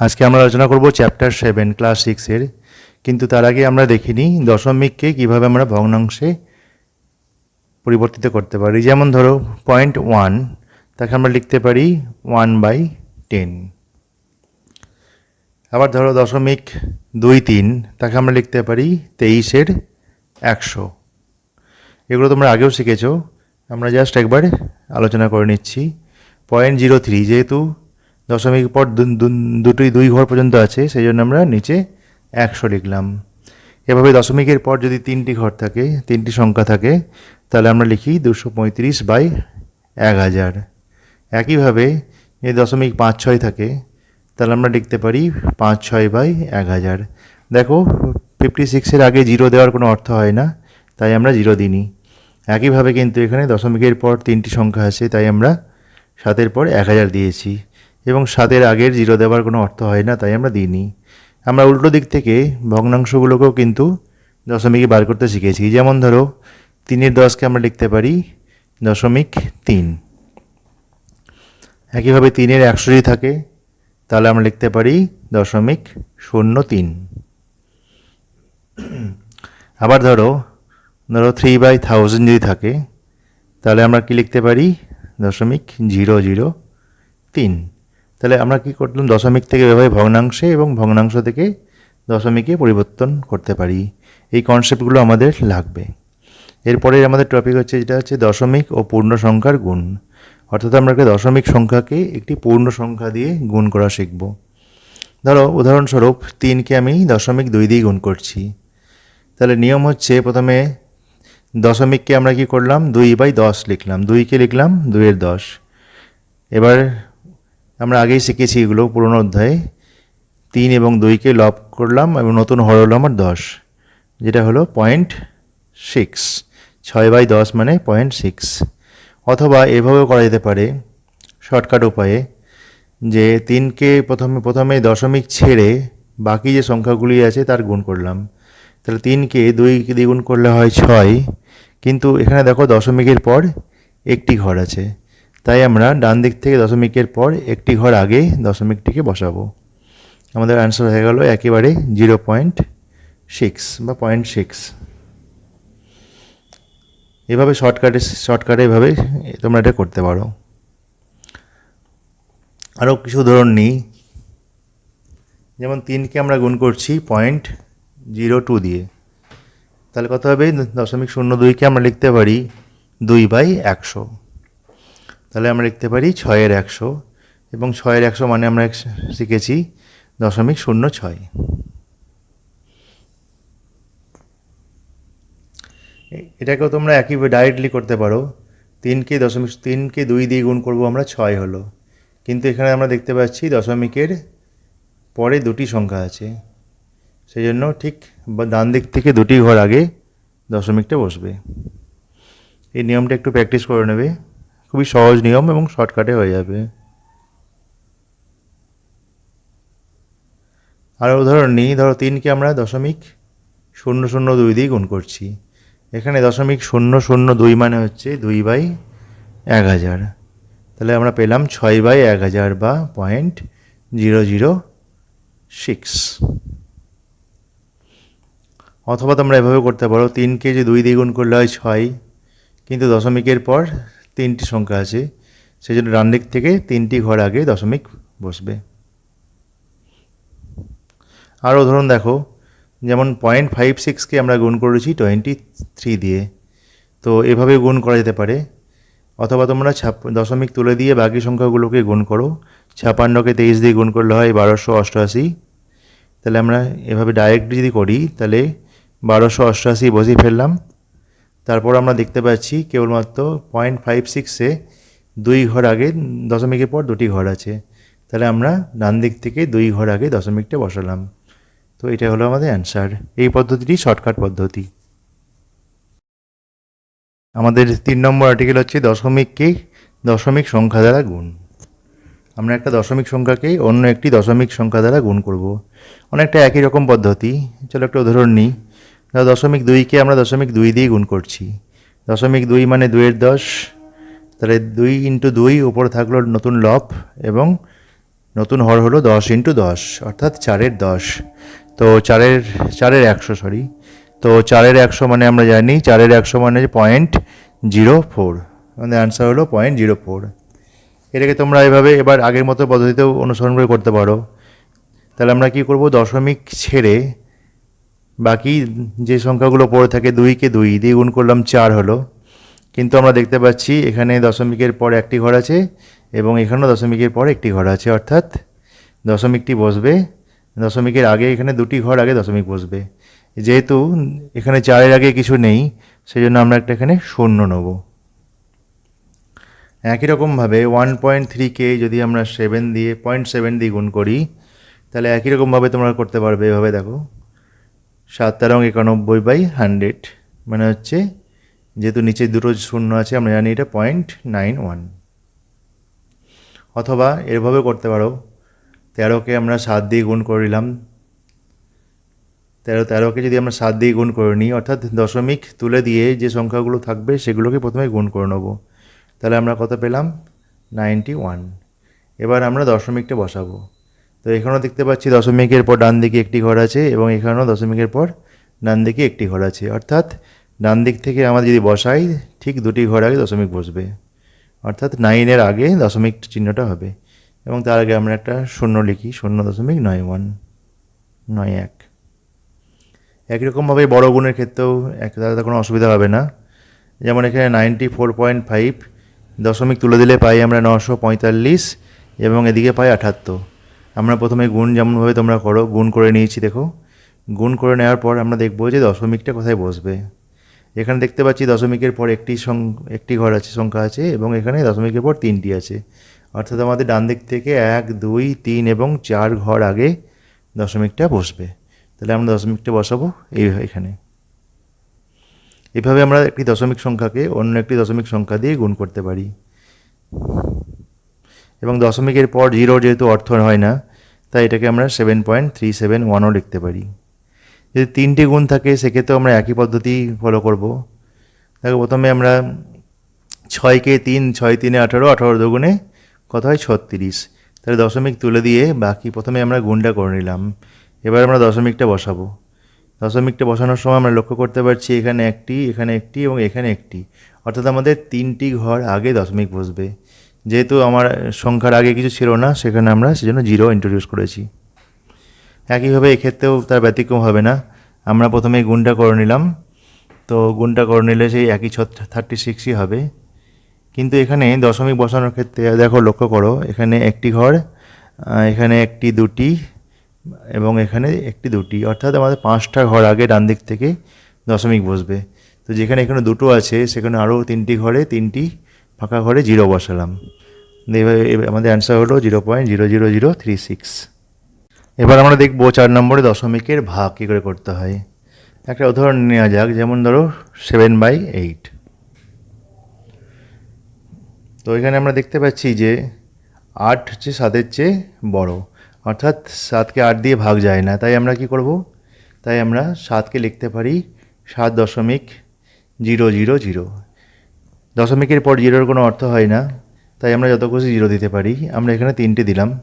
আজকে আমরা আলোচনা করব চ্যাপ্টার সেভেন, ক্লাস সিক্সের কিন্তু তার আগে আমরা দেখিনি দশমিককে কীভাবে আমরা ভগ্নাংশে পরিবর্তিত করতে পারি। যেমন ধরো পয়েন্ট ওয়ান তাকে আমরা লিখতে পারি ওয়ান বাই টেন আবার ধরো, দশমিক দুই তিন, তাকে আমরা লিখতে পারি তেইশের একশো। এগুলো তোমরা আগেও শিখেছো। আমরা জাস্ট একবার আলোচনা করে নিচ্ছি। পয়েন্ট জিরো থ্রি যেহেতু দশমিক পর দুটোই দুই ঘর পর্যন্ত আছে সেই জন্য আমরা নিচে একশো লিখলাম। এভাবে দশমিকের পর যদি তিনটি ঘর থাকে, তিনটি সংখ্যা থাকে, তাহলে আমরা লিখি দুশো পঁয়ত্রিশ বাই এক হাজার। একইভাবে যদি দশমিক পাঁচ ছয় থাকে, তাহলে আমরা লিখতে পারি পাঁচ ছয় বাই এক হাজার। দেখো ফিফটি সিক্সের আগে জিরো দেওয়ার কোনো অর্থ হয় না, তাই আমরা জিরো দিইনি। একইভাবে কিন্তু এখানে দশমিকের পর তিনটি সংখ্যা আছে, তাই আমরা সাতের পর এক হাজার দিয়েছি। এবং সাতের আগের জিরো দেওয়ার কোনো অর্থ হয় না, তাই আমরা দিইনি। আমরা উল্টো দিক থেকে ভগ্নাংশগুলোকেও কিন্তু দশমিকে বার করতে শিখেছি। যেমন ধরো, তিনের দশকে আমরা লিখতে পারি দশমিক তিন। একইভাবে তিনের একশো যদি থাকে, তাহলে আমরা লিখতে পারি দশমিক শূন্য তিন। আবার ধরো ধরো থ্রি বাই থাউজেন্ড যদি থাকে, তাহলে আমরা কি লিখতে পারি? দশমিক জিরো জিরো তিন। তাহলে আমরা কি করলাম দশমিক থেকে এভাবে ভগ্নাংশে এবং ভগ্নাংশ থেকে দশমিকে পরিবর্তন করতে পারি। এই কনসেপ্টগুলো আমাদের লাগবে। এরপরে আমাদের টপিক হচ্ছে, যেটা হচ্ছে দশমিক ও পূর্ণ সংখ্যার গুণ। অর্থাৎ আমরা একটা দশমিক সংখ্যাকে একটি পূর্ণ সংখ্যা দিয়ে গুণ করা শিখব। ধরো, উদাহরণস্বরূপ তিনকে আমি দশমিক দুই দিয়ে গুণ করছি। তাহলে নিয়ম হচ্ছে, প্রথমে দশমিককে আমরা কি করলাম? দুই বাই দশ লিখলাম। দুইকে লিখলাম, দুইয়ের দশ। এবার আমরা আগেই শিখেছি এগুলো, পুরোনো অধ্যায়ে। তিন এবং দুইকে লব করলাম এবং নতুন হর হলো আমার দশ, যেটা হলো পয়েন্ট সিক্স ছয় বাই দশ মানে পয়েন্ট সিক্স অথবা এভাবেও করা যেতে পারে শর্টকাট উপায়ে, যে তিনকে প্রথমে প্রথমে দশমিক ছেড়ে বাকি যে সংখ্যাগুলি আছে তার গুণ করলাম। তাহলে তিনকে দুই দ্বিগুণ করলে হয় ছয়, কিন্তু এখানে দেখো দশমিকের পর একটি ঘর আছে। তাই আমরা ডান দিক থেকে দশমিকের পর একটি ঘর আগে দশমিকটিকে বসাবো। আমাদের অ্যান্সার হয়ে গেল একেবারে জিরো পয়েন্ট সিক্স বা পয়েন্ট সিক্স এভাবে শর্টকাটে শর্টকাটে এভাবে তোমরা এটা করতে পারো। আরও কিছু উদাহরণ নিই। যেমন তিনকে আমরা গুণ করছি পয়েন্ট জিরো টু দিয়ে। তাহলে কত হবে? দশমিক শূন্য দুইকে আমরা লিখতে পারি দুই বাই একশো। তাহলে আমরা লিখতে পারি ছয়ের একশো, এবং ছয়ের একশো মানে আমরা শিখেছি দশমিক শূন্য ছয়। এটাকেও তোমরা একইভাবে ডাইরেক্টলি করতে পারো। তিনকে দশমিক তিনকে দুই দিয়ে গুণ করব আমরা ছয় হলো। কিন্তু এখানে আমরা দেখতে পাচ্ছি দশমিকের পরে দুটি সংখ্যা আছে। সেই জন্য ঠিক ডান দিক থেকে দুটি ঘর আগে দশমিকটা বসবে। এই নিয়মটা একটু প্র্যাকটিস করে নেবে। খুবই সহজ নিয়ম এবং শর্টকাটে হয়ে যাবে। আর উদাহরণ নিই, ধরো তিনকে আমরা দশমিক শূন্য শূন্য দুই দিয়ে গুণ করছি। এখানে দশমিক শূন্য শূন্য দুই মানে হচ্ছে দুই বাই এক হাজার। তাহলে আমরা পেলাম ছয় বাই এক হাজার বা পয়েন্ট জিরো জিরো সিক্স। অথবা তোমরা এভাবে করতে পারো, তিনকে যে দুই দ্বিগুণ করলে হয় ছয়, কিন্তু দশমিকের পর তিনটি সংখ্যা আছে, সেই জন্য ডান দিক থেকে তিনটি ঘর আগে দশমিক বসবে। আরও ধরুন দেখো, যেমন পয়েন্ট ফাইভ সিক্সকে আমরা গুণ করেছি টোয়েন্টি থ্রি দিয়ে, তো এভাবে গুণ করা যেতে পারে। অথবা তোমরা ছাপ, দশমিক তুলে দিয়ে বাকি সংখ্যাগুলোকে গুণ করো, ছাপান্নকে তেইশ দিয়ে গুণ করলে হয় বারোশো অষ্টআশি। তাহলে আমরা এভাবে ডাইরেক্ট যদি করি, তাহলে বারোশো অষ্টআশি বসিয়ে ফেললাম। তারপর আমরা দেখতে পাচ্ছি কেবলমাত্র পয়েন্ট ফাইভ সিক্সে দুই ঘর আগে দশমিকের পর দুটি ঘর আছে। তাহলে আমরা ডান দিক থেকে দুই ঘর আগে দশমিকটা বসালাম। তো এটা হলো আমাদের অ্যান্সার এই পদ্ধতিটি শর্টকাট পদ্ধতি। আমাদের তিন নম্বর আর্টিকেল হচ্ছে দশমিককে দশমিক সংখ্যা দ্বারা গুণ। আমরা একটা দশমিক সংখ্যাকে অন্য একটি দশমিক সংখ্যা দ্বারা গুণ করব। অনেকটা একই রকম পদ্ধতি। চলো একটা উদাহরণ নিই দশমিক দুইকে আমরা দশমিক দুই দিয়ে গুণ করছি। দশমিক দুই মানে দুইয়ের দশ। তাহলে দুই ইন্টু দুই উপরে থাকল নতুন লব এবং নতুন হর হলো দশ ইন্টু দশ, অর্থাৎ চারের দশ। তো চারের চারের একশো সরি তো চারের একশো মানে আমরা জানি, চারের একশো মানে পয়েন্ট জিরো ফোর আমাদের অ্যান্সার হলো পয়েন্ট জিরো ফোর এটাকে তোমরা এভাবে এবার আগের মতো পদ্ধতিতেও অনুসরণ করে করতে পারো। তাহলে আমরা কি করব? দশমিক ছেড়ে বাকি যে সংখ্যাগুলো পড়ে থাকে দুইকে দুই দিয়ে গুণ করলাম চার হলো। কিন্তু আমরা দেখতে পাচ্ছি এখানে দশমিকের পর একটি ঘর আছে এবং এখানেও দশমিকের পর একটি ঘর আছে, অর্থাৎ দশমিকটি বসবে। দশমিকের আগে এখানে দুটি ঘর, আগে দশমিক বসবে। যেহেতু এখানে চারের আগে কিছু নেই সেই জন্য আমরা একটা এখানে শূন্য নেব। একই রকমভাবে ওয়ান পয়েন্ট থ্রিকে যদি আমরা সেভেন দিয়ে পয়েন্ট সেভেন দিয়ে গুণ করি, তাহলে একই রকমভাবে তোমরা করতে পারবে, এভাবে দেখো। সাত তেরো একানব্বই বাই হান্ড্রেড। মানে হচ্ছে যেহেতু নিচে দুটো শূন্য আছে, আমরা জানি এটা পয়েন্ট নাইন ওয়ান অথবা এভাবে করতে পারো, তেরোকে আমরা সাত দিয়ে গুণ করে নিলাম। তেরো, তেরোকে যদি আমরা সাত দিয়ে গুণ করে নিই, অর্থাৎ দশমিক তুলে দিয়ে যে সংখ্যাগুলো থাকবে, সেগুলোকে প্রথমে গুণ করে নেব। তাহলে আমরা কত পেলাম? নাইনটি ওয়ান এবার আমরা দশমিকটা বসাবো। তো এখানেও দেখতে পাচ্ছি দশমিকের পর ডান দিকে একটি ঘর আছে এবং এখানেও দশমিকের পর ডান দিকে একটি ঘর আছে। অর্থাৎ ডান দিক থেকে আমরা যদি বসাই, ঠিক দুটি ঘর আগে দশমিক বসবে। অর্থাৎ নাইনের আগে দশমিক চিহ্নটা হবে। এবং তার আগে আমরা একটা শূন্য লিখি, শূন্য দশমিক নয় ওয়ান, নয় এক। একই রকমভাবে বড় গুণের ক্ষেত্রেও এক তাতে কোনো অসুবিধা হবে না। যেমন এখানে নাইনটি ফোর পয়েন্ট ফাইভ দশমিক তুলে দিলে পাই আমরা নশো পঁয়তাল্লিশ এবং এদিকে পাই আঠাত্তর আমরা প্রথমে গুণ যেমনভাবে তোমরা করো, গুণ করে নিয়েছি, দেখো। গুণ করে নেওয়ার পর আমরা দেখব যে দশমিকটা কোথায় বসবে। এখানে দেখতে পাচ্ছি দশমিকের পর একটি সং, একটি ঘর আছে, সংখ্যা আছে, এবং এখানে দশমিকের পর তিনটি আছে। অর্থাৎ আমাদের ডান দিক থেকে এক, দুই, তিন এবং চার ঘর আগে দশমিকটা বসবে। তাহলে আমরা দশমিকটা বসাবো এই, এখানে। এভাবে আমরা একটি দশমিক সংখ্যাকে অন্য একটি দশমিক সংখ্যা দিয়ে গুণ করতে পারি। এবং দশমিকের পর জিরো যেহেতু অর্থ হয় না, তাই এটাকে আমরা সেভেন পয়েন্ট থ্রি সেভেন ওয়ানও লিখতে পারি। যদি তিনটি গুণ থাকে, সেক্ষেত্রেও আমরা একই পদ্ধতি ফলো করব। দেখো, প্রথমে আমরা ছয়কে তিন, ছয় তিনে আঠারো আঠারো দুগুণে কত হয়? ছত্রিশ। তাহলে দশমিক তুলে দিয়ে বাকি প্রথমে আমরা গুণটা করে নিলাম। এবার আমরা দশমিকটা বসাবো। দশমিকটা বসানোর সময় আমরা লক্ষ্য করতে পারছি এখানে একটি এখানে একটি এবং এখানে একটি। অর্থাৎ আমাদের তিনটি ঘর আগে দশমিক বসবে। যেহেতু আমার সংখ্যার আগে কিছু ছিল না, সেখানে আমরা সেজন্য জিরো ইন্ট্রোডিউস করেছি। একইভাবে এক্ষেত্রেও তার ব্যতিক্রম হবে না। আমরা প্রথমে গুণটা করে নিলাম। তো গুণটা করে নিলে সেই একই ছ থার্টি সিক্সই হবে। কিন্তু এখানে দশমিক বসানোর ক্ষেত্রে দেখো লক্ষ্য করো, এখানে একটি ঘর এখানে একটি দুটি, এবং এখানে একটি দুটি। অর্থাৎ আমাদের পাঁচটা ঘর আগে ডান দিক থেকে দশমিক বসবে। তো যেখানে এখানে দুটো আছে, সেখানে আরও তিনটি ঘরে তিনটি ফাঁকা ঘরে জিরো বসালাম। এবার আমাদের অ্যান্সার হলো zero point zero zero zero three six এবার আমরা দেখব চার নম্বরে দশমিকের ভাগ কী করে করতে হয়। একটা উদাহরণ নেওয়া যাক, যেমন ধরো সেভেন বাই এইট তো এখানে আমরা দেখতে পাচ্ছি যে আট হচ্ছে সাতের চেয়ে বড়। অর্থাৎ সাতকে আট দিয়ে ভাগ যায় না। তাই আমরা কি করব? তাই আমরা সাতকে লিখতে পারি সাত দশমিক জিরো জিরো জিরো দশমিকের পর জিরোর কোনো অর্থ হয় না, তাই আমরা যত খুশি জিরো দিতে পারি। আমরা এখানে তিনটে দিলাম।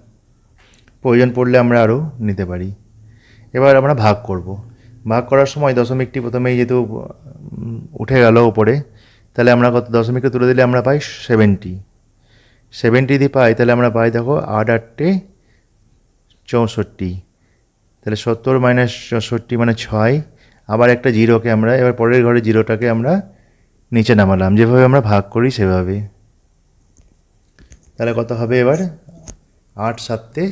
প্রয়োজন পড়লে আমরা আরও নিতে পারি। এবার আমরা ভাগ করব। ভাগ করার সময় দশমিকটি প্রথমেই যেহেতু উঠে গেল উপরে, তাহলে আমরা কত, দশমিকটা তুলে দিলে আমরা পাই সেভেন্টি। সেভেন্টি দিয়ে পাই, তাহলে আমরা পাই দেখো আট আটটে চৌষট্টি। তাহলে সত্তর মাইনাস চৌষট্টি মানে ছয়। আবার একটা জিরোকে আমরা, এবার পরের ঘরে জিরোটাকে আমরা নিচে নামালাম। যেভাবে আমরা ভাগ করি সেভাবে তাহলে কত হবে এবার? আট সাতে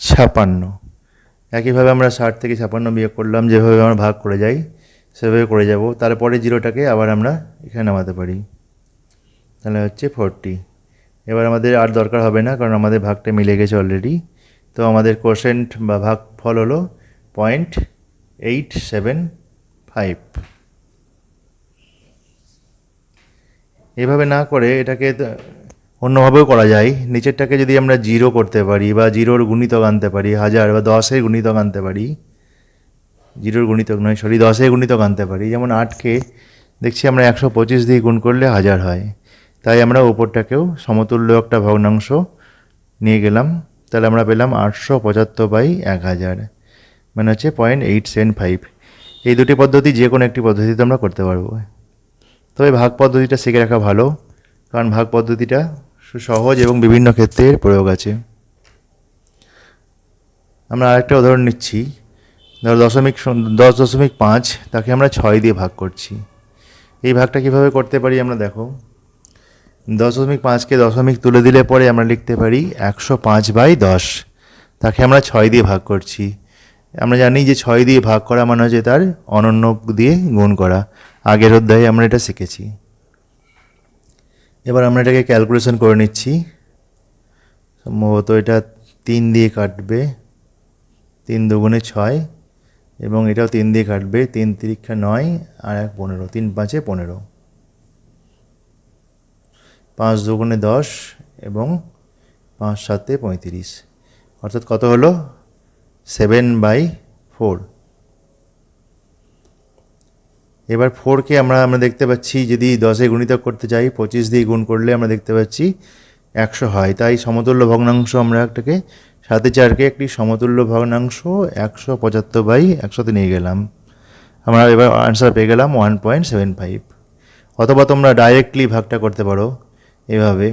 ছাপান্ন। একইভাবে আমরা ষাট থেকে ছাপান্ন বিয়োগ করলাম, যেভাবে আমরা ভাগ করে যাই, সেভাবে করে যাব। তারপরে জিরোটাকে আবার আমরা এখানে নামাতে পারি। তাহলে হচ্ছে ফোরটি। এবার আমাদের আর দরকার হবে না, কারণ আমাদের ভাগটা মিলে গেছে অলরেডি তো আমাদের কোশেন্ট বা ভাগ ফল হলো পয়েন্ট এইট সেভেন ফাইভ এভাবে না করে এটাকে অন্যভাবেও করা যায়। নিচেরটাকে যদি আমরা জিরো করতে পারি বা জিরোর গুণিতক আনতে পারি, হাজার বা দশের গুণিতক আনতে পারি, জিরোর গুণিতক নয় সরি দশের গুণিতক আনতে পারি, যেমন আটকে দেখছি আমরা একশো পঁচিশ দিয়ে গুণ করলে হাজার হয়। তাই আমরা ওপরটাকেও সমতুল্য একটা ভগ্নাংশ নিয়ে গেলাম। তাহলে আমরা পেলাম আটশো পঁচাত্তর বাই এক হাজার মানে হচ্ছে পয়েন্ট এইট সেভেন ফাইভ এই দুটি পদ্ধতি যে কোনো একটি পদ্ধতিতে আমরা করতে পারব। তবে ভাগ পদ্ধতিটা শিখে রাখা ভালো, কারণ ভাগ পদ্ধতিটা সহজ এবং বিভিন্ন ক্ষেত্রে প্রয়োগ আছে। আমরা আরেকটা উদাহরণ নিচ্ছি। ধরো দশমিক দশ দশমিক পাঁচ, তাকে আমরা ছয় দিয়ে ভাগ করছি। এই ভাগটা কীভাবে করতে পারি আমরা দেখো। দশ দশমিক পাঁচকে দশমিক তুলে দিলে পরে আমরা লিখতে পারি একশো পাঁচ বাই দশ, তাকে আমরা ছয় দিয়ে ভাগ করছি। আমরা জানি যে ছয় দিয়ে ভাগ করা মানে হচ্ছে তার অনন্য দিয়ে গুণ করা। আগের অধ্যায়ে আমরা এটা শিখেছি। এবার আমরা এটাকে ক্যালকুলেশন করে নিচ্ছি। সম্ভবত এটা তিন দিয়ে কাটবে তিন দুগুণে ছয় এবং এটাও তিন দিয়ে কাটবে তিন তিরিক্ষা নয় আর এক পনেরো, তিন পাঁচে পনেরো। পাঁচ দুগুণে দশ এবং পাঁচ সাতে পঁয়ত্রিশ। অর্থাৎ কত হলো? Seven by four. এবার ফোরকে আমরা আমরা দেখতে পাচ্ছি যদি দশে গুণিতক করতে চাই পঁচিশ দিয়ে গুণ করলে আমরা দেখতে পাচ্ছি একশো হয়। তাই সমতুল্য ভগ্নাংশ আমরা একটাকে, সাথে চারকে একটি সমতুল্য ভগ্নাংশ একশো পঁচাত্তর বাই একশোতে নিয়ে গেলাম। আমরা এবার আনসার পেয়ে গেলাম ওয়ান পয়েন্ট সেভেন ফাইভ অথবা তোমরা ডাইরেক্টলি ভাগটা করতে পারো এভাবে।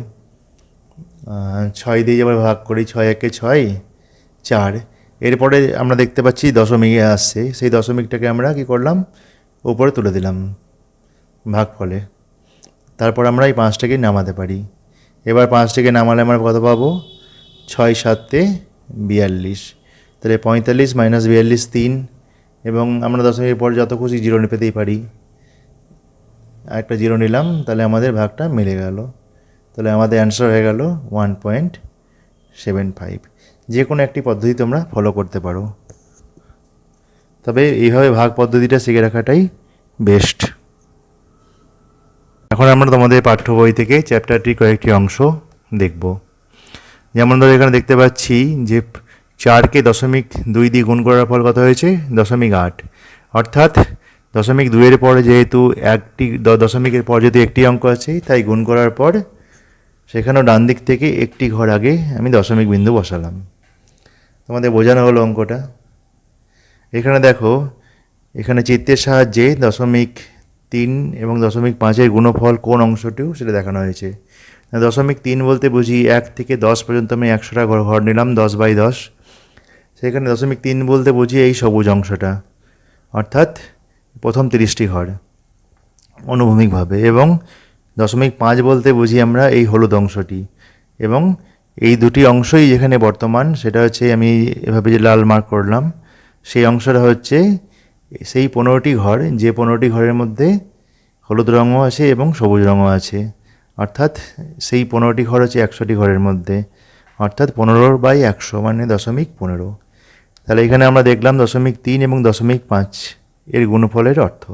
ছয় দিয়ে আবার ভাগ করি, ছয় একে ছয়, চার। এরপরে আমরা দেখতে পাচ্ছি দশমিকে আসছে। সেই দশমিকটাকে আমরা কি করলাম? উপরে তুলে দিলাম, ভাগ ফলে। তারপর আমরা এই পাঁচটাকে নামাতে পারি। এবার পাঁচটাকে নামালে আমরা কত পাবো? ছয় সাতে বিয়াল্লিশ। তাহলে পঁয়তাল্লিশ মাইনাস বিয়াল্লিশ তিন। এবং আমরা দশমিকের পর যত খুশি জিরো পেতেই পারি। একটা জিরো নিলাম, তাহলে আমাদের ভাগটা মিলে গেল। তাহলে আমাদের অ্যান্সার হয়ে গেল ওয়ান পয়েন্ট সেভেন ফাইভ যে কোনো একটি পদ্ধতি তোমরা ফলো করতে পারো। তবে এইভাবে ভাগ পদ্ধতিটা শিখে রাখাটাই বেস্ট এখন আমরা তোমাদের পাঠ্য বই থেকে চ্যাপ্টারটির কয়েকটি অংশ দেখব। যেমন ধরো এখানে দেখতে পাচ্ছি যে চারকে দশমিক দুই দিয়ে গুণ করার ফল কত হয়েছে? দশমিক আট। অর্থাৎ দশমিক দুইয়ের পরে যেহেতু একটি, দশমিকের পর যেহেতু একটি অঙ্ক আছে, তাই গুণ করার পর সেখানেও ডান দিক থেকে একটি ঘর আগে আমি দশমিক বিন্দু বসালাম। তোমাদের বোঝানো হলো অঙ্কটা। এখানে দেখো, এখানে চিত্রের সাহায্যে দশমিক তিন এবং দশমিক পাঁচের গুণফল কোন অংশটিও সেটা দেখানো হয়েছে। দশমিক তিন বলতে বুঝি এক থেকে দশ পর্যন্ত আমি একশোটা ঘর ঘর নিলাম, দশ বাই দশ। সেখানে দশমিক তিন বলতে বুঝি এই সবুজ অংশটা, অর্থাৎ প্রথম তিরিশটি ঘর অনুভূমিকভাবে এবং দশমিক পাঁচ বলতে বুঝি আমরা এই হলুদ অংশটি এবং এই দুটি অংশই যেখানে বর্তমান, সেটা হচ্ছে আমি এভাবে যে লাল মার্ক করলাম, সেই অংশটা হচ্ছে সেই পনেরোটি ঘর, যে পনেরোটি ঘরের মধ্যে হলুদ রঙও আছে এবং সবুজ রঙও আছে। অর্থাৎ সেই পনেরোটি ঘর হচ্ছে একশোটি ঘরের মধ্যে। অর্থাৎ পনেরো বাই একশো মানে দশমিক পনেরো। তাহলে এখানে আমরা দেখলাম দশমিক তিন এবং দশমিক পাঁচ এর গুণফলের অর্থ।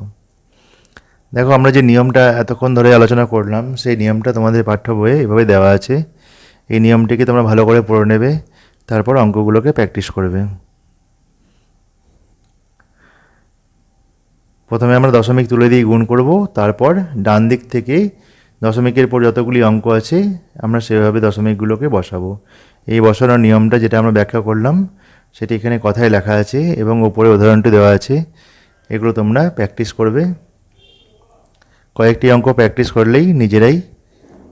দেখো, আমরা যে নিয়মটা এতক্ষণ ধরে আলোচনা করলাম, সেই নিয়মটা তোমাদের পাঠ্য বইয়ে এভাবে দেওয়া আছে। এই নিয়মটিকে তোমরা ভালো করে পড়ে নেবে, তারপর অঙ্কগুলোকে প্র্যাকটিস করবে। প্রথমে আমরা দশমিক তুলে দিয়ে গুণ করব, তারপর ডান দিক থেকে দশমিকের পর যতগুলি অঙ্ক আছে, আমরা সেভাবে দশমিকগুলোকে বসাবো। এই বসানোর নিয়মটা যেটা আমরা ব্যাখ্যা করলাম, সেটি এখানে কথায় লেখা আছে এবং ওপরে উদাহরণটি দেওয়া আছে। এগুলো তোমরা প্র্যাকটিস করবে। কয়েকটি অঙ্ক প্র্যাকটিস করলেই নিজেরাই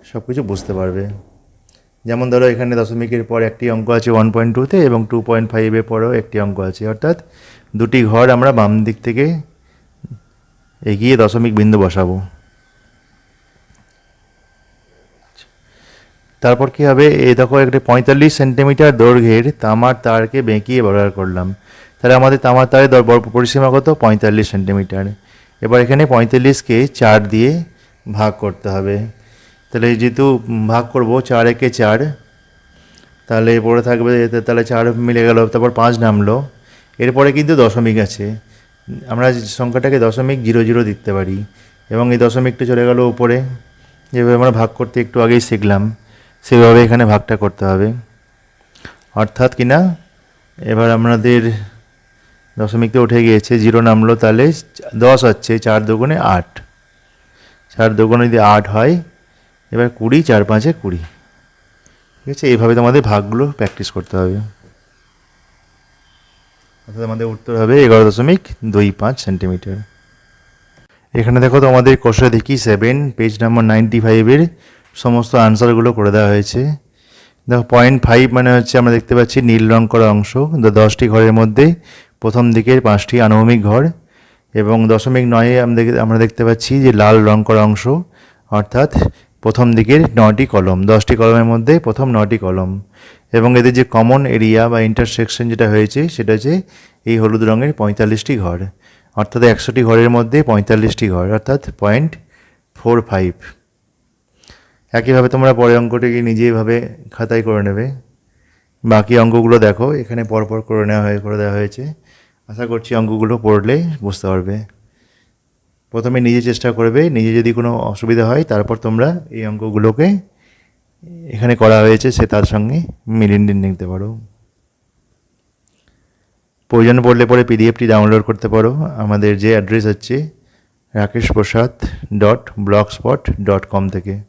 সব কিছু বুঝতে পারবে। যেমন ধরো এখানে দশমিকের পর একটি অঙ্ক আছে ওয়ান পয়েন্ট টুতে এবং টু পয়েন্ট ফাইভের পরেও একটি অঙ্ক আছে। অর্থাৎ দুটি ঘর আমরা বাম দিক থেকে এগিয়ে দশমিক বিন্দু বসাবো। তারপর কি হবে? এই দেখো, একটি পঁয়তাল্লিশ সেন্টিমিটার দৈর্ঘ্যের তামার তারকে বেঁকিয়ে ব্যবহার করলাম। তাহলে আমাদের তামার তারের পরিসীমা কত? পঁয়তাল্লিশ সেন্টিমিটার। এবার এখানে পঁয়তাল্লিশকে চার দিয়ে ভাগ করতে হবে। তাহলে যেহেতু ভাগ করব, চার একে চার, তাহলে পড়ে থাকবে তাহলে চার মিলে গেল, তারপর পাঁচ নামলো। এরপরে কিন্তু দশমিক আছে। আমরা সংখ্যাটাকে দশমিক জিরো জিরো দিতে পারি। এবং এই দশমিকটা চলে গেল উপরে। যেভাবে আমরা ভাগ করতে একটু আগেই শিখলাম। সেভাবে এখানে ভাগটা করতে হবে। অর্থাৎ কি না? এবার আমাদের দশমিকটা উঠে গিয়েছে, জিরো নামলো, তাহলে দশ হচ্ছে, চার দুগুণে আট। চার দুগুণে যদি আট হয় এবার কুড়ি, চার, পাঁচে কুড়ি। ঠিক আছে? এইভাবে তোমাদের ভাগগুলো প্র্যাকটিস করতে হবে। অর্থাৎ আমাদের উত্তর হবে এগারো দশমিক দুই পাঁচ সেন্টিমিটার এখানে দেখো তোমাদের কোষে দেখি সেভেন পেজ নাম্বার নাইনটি ফাইভের সমস্ত আনসারগুলো করে দেওয়া হয়েছে। দেখো পয়েন্ট ফাইভ মানে হচ্ছে আমরা দেখতে পাচ্ছি নীল রং করা অংশ। দশটি ঘরের মধ্যে প্রথম দিকের পাঁচটি আনুভূমিক ঘর এবং দশমিক নয়ে আমরা দেখতে পাচ্ছি যে লাল রং করা অংশ। অর্থাৎ প্রথম দিকের নটি কলম, দশটি কলমের মধ্যে প্রথম নটি কলম। এবং এদের যে কমন এরিয়া বা ইন্টারসেকশন যেটা হয়েছে, সেটা হচ্ছে এই হলুদ রঙের পঁয়তাল্লিশটি ঘর। অর্থাৎ একশোটি ঘরের মধ্যে পঁয়তাল্লিশটি ঘর, অর্থাৎ পয়েন্ট ফোর ফাইভ একইভাবে তোমরা পরের অঙ্কটিকে নিজেইভাবে খাতায় করে নেবে। বাকি অঙ্কগুলো দেখো, এখানে পরপর করে নেওয়া হয়ে, করে দেওয়া হয়েছে। আশা করছি অঙ্কগুলো পড়লে বুঝতে পারবে। প্রথমে নিজে চেষ্টা করবে, নিজে যদি কোনো অসুবিধা হয়, তারপর তোমরা এই অঙ্কগুলোকে এখানে করা হয়েছে, সে তার সঙ্গে মিলিয়ে নিতে পারো। প্রয়োজন পড়লে পরে পিডিএফটি ডাউনলোড করতে পারো। আমাদের যে অ্যাড্রেস হচ্ছে Rakesh Prasad dot blog spot dot com থেকে।